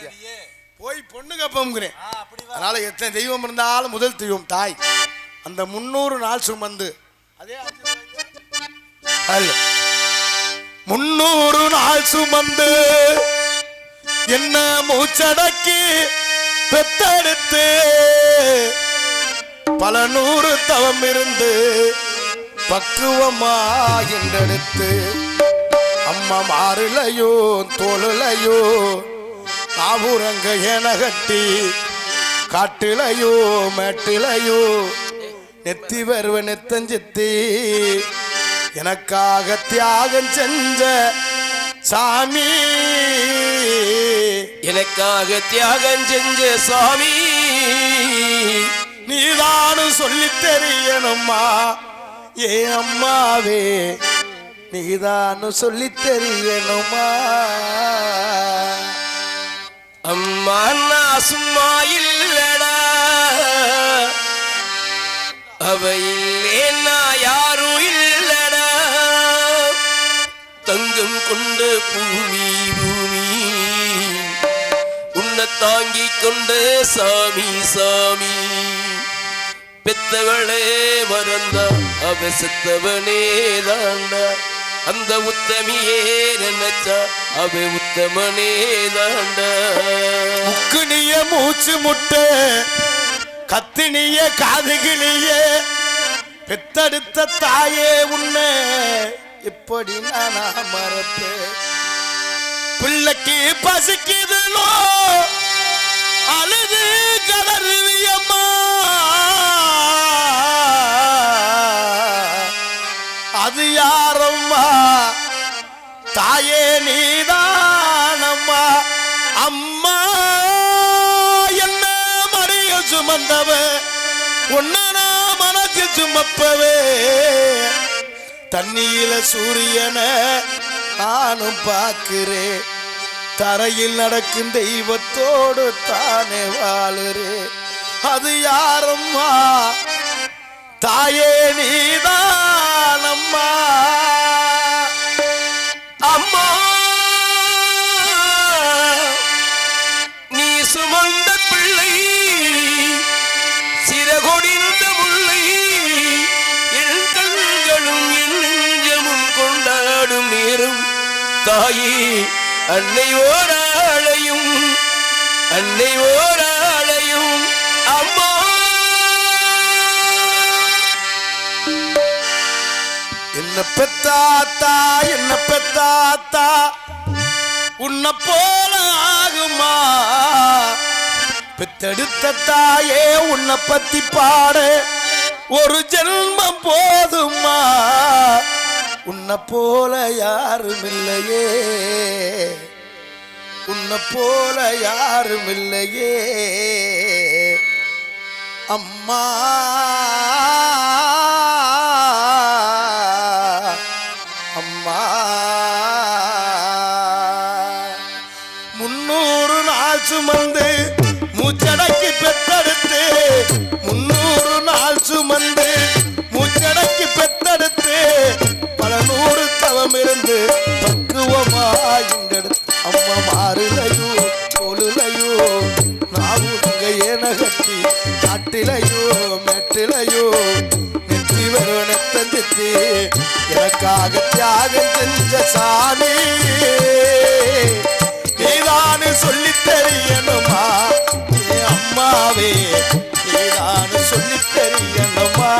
இருக்கேன் போய் பொண்ணு கப்பம்ங்கிறேன். அதனால எத்தனை தெய்வம் இருந்தாலும் முதல் தெய்வம் தாய். அந்த முன்னூறு நாள் சுமந்து. அதே. முன்னூறு நாள் சுமந்து என்ன மூச்சடக்கி பெத்தெடுத்து பல நூறு தவம் இருந்து பக்குவமாகின்றெடுத்து அம்மா மாறுலையோ தோளுலையோ ஆபுரங்க என கட்டி காட்டிலையோ மேட்டிலையோ நெத்தி வருவ நெத்தஞ்சித்தி எனக்காக தியாகம் செஞ்ச சாமி. எனக்காக தியாகம் செஞ்ச சாமி. நீதானும் சொல்லி தெரியணுமா ஏ அம்மாவே நீதானும் சொல்லி தெரியணுமா அம்மா நான் சும்மா இல்லடா. அவ இல்லேன்னா யாரும் இல்லடா. தங்கம் கொண்ட பூமி பூமி. உன்னை தாங்கி கொண்ட சாமி சாமி. பெத்தவளே மறந்தா அவ செத்தவனே தாண்டா அந்த உத்தமியே நினைச்சா அவை உத்தமனே தாண்ட. முக்குனிய மூச்சு முட்டு கத்தினிய காதுகிளிய பெத்தெடுத்த தாயே உன்னை இப்படி நான் மறப்பேன். பிள்ளைக்கு பசிக்குதுனோ மறிய சுமந்தவ மனசு சுமப்பவே. தண்ணியில சூரியனை நானும் பார்க்கிறேன். தரையில் நடக்கும் தெய்வத்தோடு தானே வாழுறே அது யாரம்மா? தாயே நீ. தாயே அன்னை ஓராளையும் அன்னை ஓராளையும் அம்மா. என்ன பெத்தாத்தா என்ன பெத்தாத்தா உன்னை போல ஆகுமா? பெத்தெடுத்த தாயே உன்னை பத்தி பாட. ஒரு ஜென்மம் போதுமா? உன்னை போல யாரும் இல்லையே. உன்னை போல யாரும் இல்லையே. அம்மா. காட்டிலையோ மெட்டிலையோ நெற்றி வருவன தஞ்சித்தி. எனக்காக தியாகம் செஞ்ச சாமி. நீதானு சொல்லி தெரியணுமா? அம்மாவே நீதானு சொல்லி தெரியணுமா?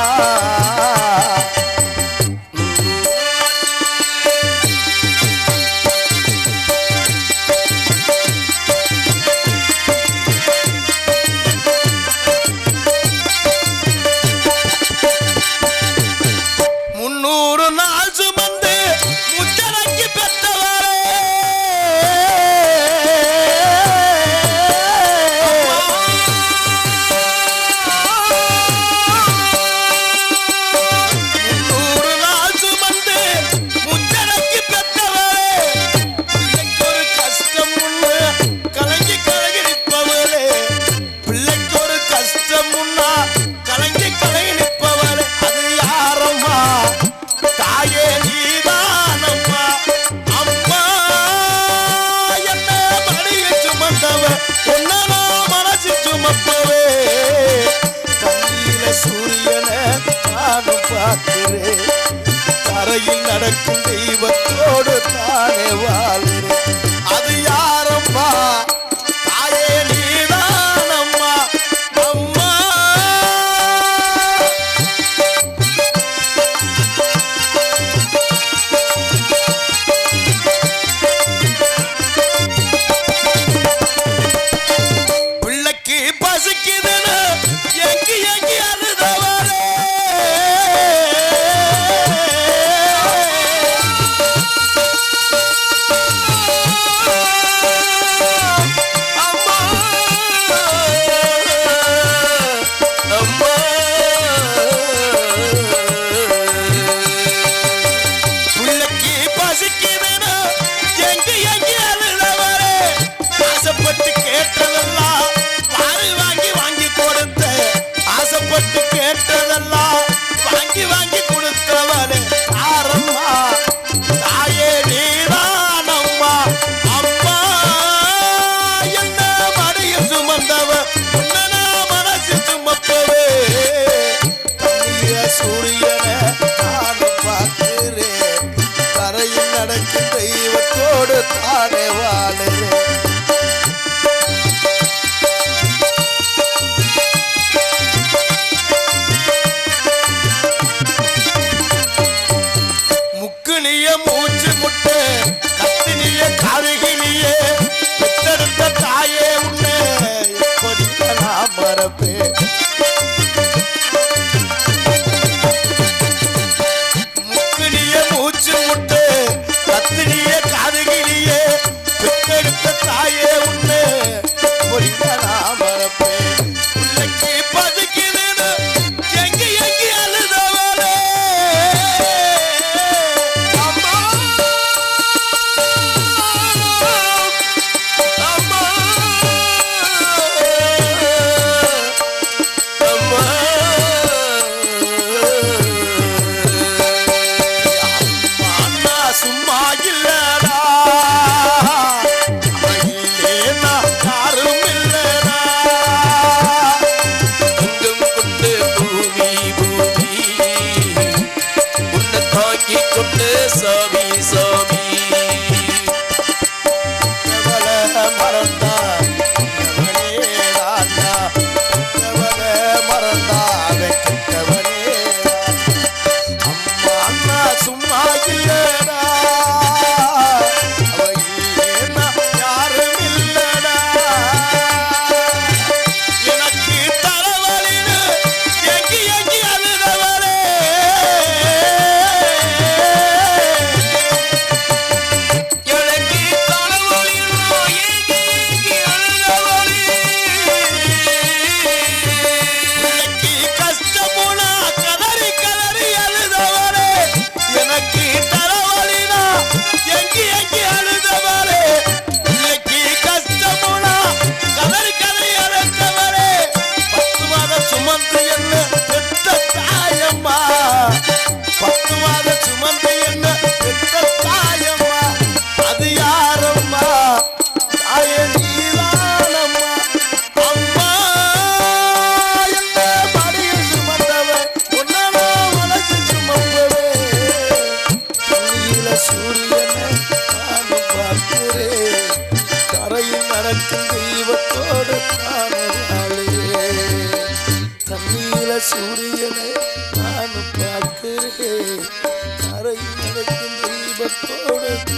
Con உன்னை தாங்கிக் கொண்டு சாமி நானும்